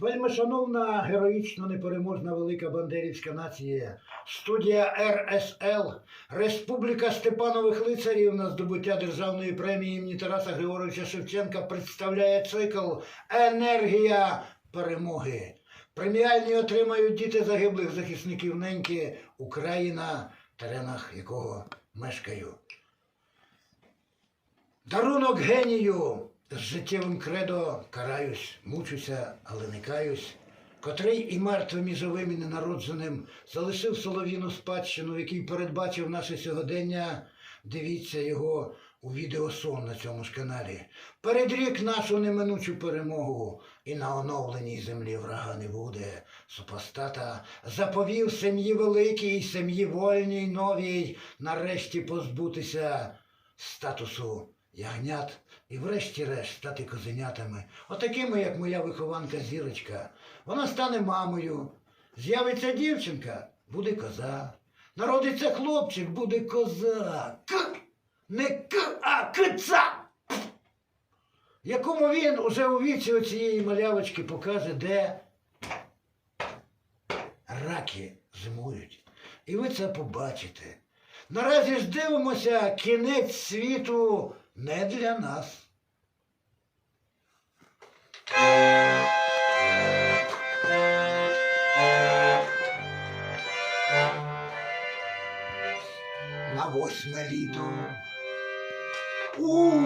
Вельми шановна, героїчно непереможна велика бандерівська нація, студія РСЛ, Республіка Степанових лицарів на здобуття державної премії імені Тараса Григоровича Шевченка представляє цикл Енергія перемоги. Преміальні отримають діти загиблих захисників неньки Україна, теренах якого мешкаю. Дарунок генію з життєвим кредо караюсь, мучуся, але не каюсь, котрий і мертвим, і живим, і ненародженим залишив солов'їну спадщину, який передбачив наше сьогодення. Дивіться його у відеосон на цьому ж каналі. Передрік нашу неминучу перемогу, і на оновленій землі врага не буде. Супостата заповів сім'ї великій, сім'ї вольній, новій, нарешті позбутися статусу ягнят і врешті-решт стати козенятами, отакими, як моя вихованка зірочка. Вона стане мамою. З'явиться дівчинка, буде коза. Народиться хлопчик, буде коза. К! Не к, а кица! Якому він уже у віці оцієї малявочки покаже, де раки зимують. І ви це побачите. Наразі ж дивимося кінець світу не для нас. На восьме літо у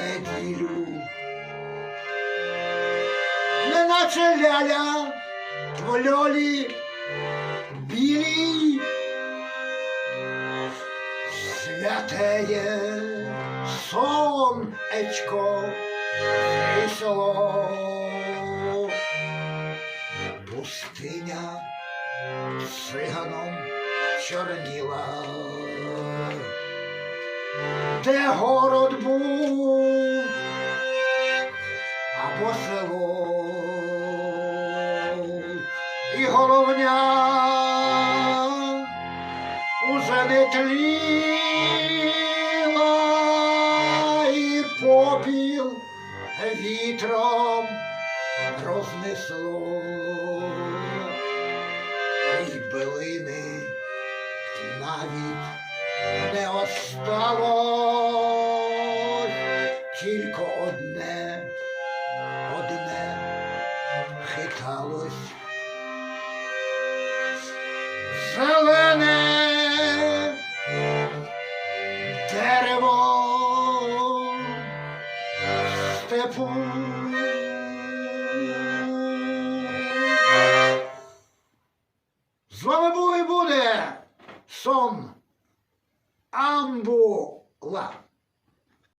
неділю. Неначе ляля в льолі білій святеє сонечко весело. Пустиня циганом чорніла, де город був? Або село, і головня уже не тліла, попіл вітром рознесло, і билини навіть не осталось, тільки одне, одне хиталось. Зелене степу. З вами був і буде сон.